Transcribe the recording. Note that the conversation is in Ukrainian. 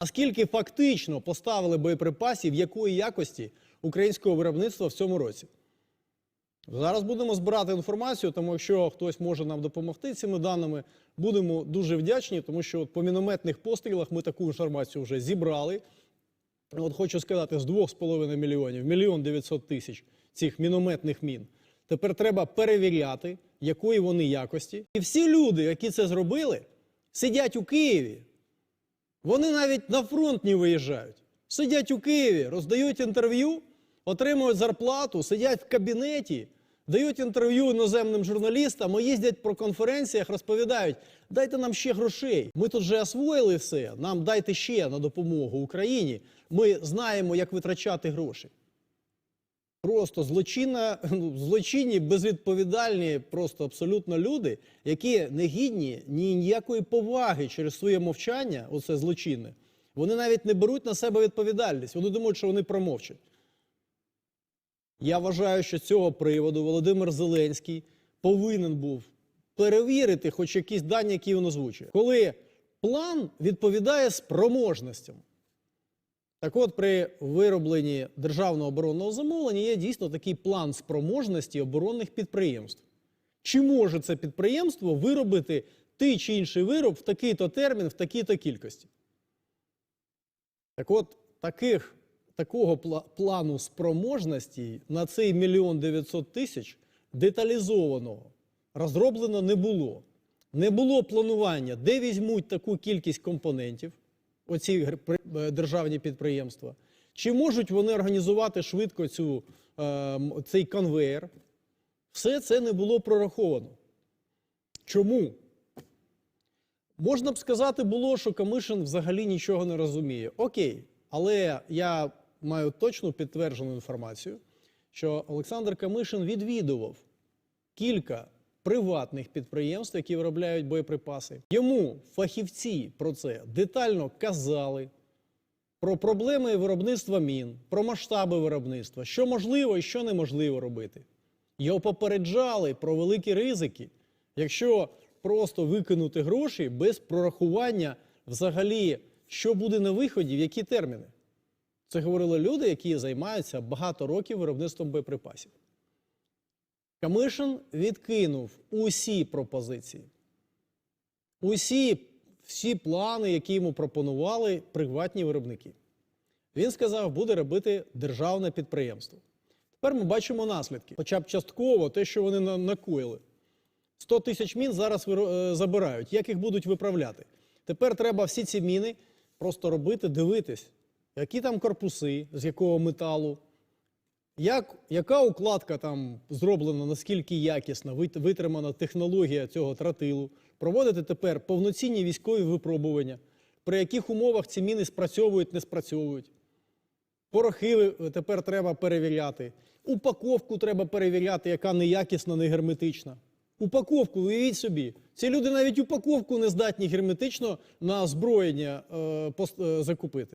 А скільки фактично поставили боєприпасів якої якості українського виробництва в цьому році? Зараз будемо збирати інформацію, тому якщо хтось може нам допомогти цими даними, будемо дуже вдячні, тому що от по мінометних пострілах ми таку інформацію вже зібрали. От хочу сказати, з 2,5 мільйонів, мільйон 900 тисяч цих мінометних мін. Тепер треба перевіряти, якої вони якості. І всі люди, які це зробили, сидять у Києві. Вони навіть на фронт не виїжджають. Сидять у Києві, роздають інтерв'ю, отримують зарплату, сидять в кабінеті, дають інтерв'ю іноземним журналістам, їздять по конференціях, розповідають: дайте нам ще грошей. Ми тут вже освоїли все. Нам дайте ще на допомогу Україні. Ми знаємо, як витрачати гроші. Просто злочинна, ну, злочинні, безвідповідальні, просто абсолютно люди, які не гідні ні ніякої поваги через своє мовчання, оце злочинне. Вони навіть не беруть на себе відповідальність. Вони думають, що вони промовчать. Я вважаю, що з цього приводу Володимир Зеленський повинен був перевірити хоч якісь дані, які він озвучує. Коли план відповідає спроможностям. Так от, при виробленні державного оборонного замовлення є дійсно такий план спроможності оборонних підприємств. Чи може це підприємство виробити той чи інший вироб в такий-то термін, в такій-то кількості? Так от, таких, такого пла- плану спроможності на цей мільйон 900 тисяч деталізованого розроблено не було. Не було планування, де візьмуть таку кількість компонентів, оці е, державні підприємства, чи можуть вони організувати швидко цю, е, цей конвейер. Все це не було прораховано. Чому? Можна б сказати було, що Камишин взагалі нічого не розуміє. Окей, але я маю точну підтверджену інформацію, що Олександр Камишин відвідував кілька приватних підприємств, які виробляють боєприпаси. Йому фахівці про це детально казали. Про проблеми виробництва мін, про масштаби виробництва, що можливо і що неможливо робити. Його попереджали про великі ризики, якщо просто викинути гроші без прорахування взагалі, що буде на виході, в які терміни. Це говорили люди, які займаються багато років виробництвом боєприпасів. Камишин відкинув усі пропозиції, усі всі плани, які йому пропонували приватні виробники. Він сказав, буде робити державне підприємство. Тепер ми бачимо наслідки, хоча б частково те, що вони накоїли. 100 тисяч мін зараз е, забирають. Як їх будуть виправляти? Тепер треба всі ці міни просто робити, дивитись, які там корпуси, з якого металу, як, яка укладка там зроблена, наскільки якісна, витримана технологія цього тротилу, проводити тепер повноцінні військові випробування, при яких умовах ці міни спрацьовують, не спрацьовують. Порохи е, тепер треба перевіряти. Упаковку треба перевіряти, яка неякісна, не герметична. Упаковку, уявіть собі. Ці люди навіть упаковку не здатні герметично на озброєння е, е, закупити.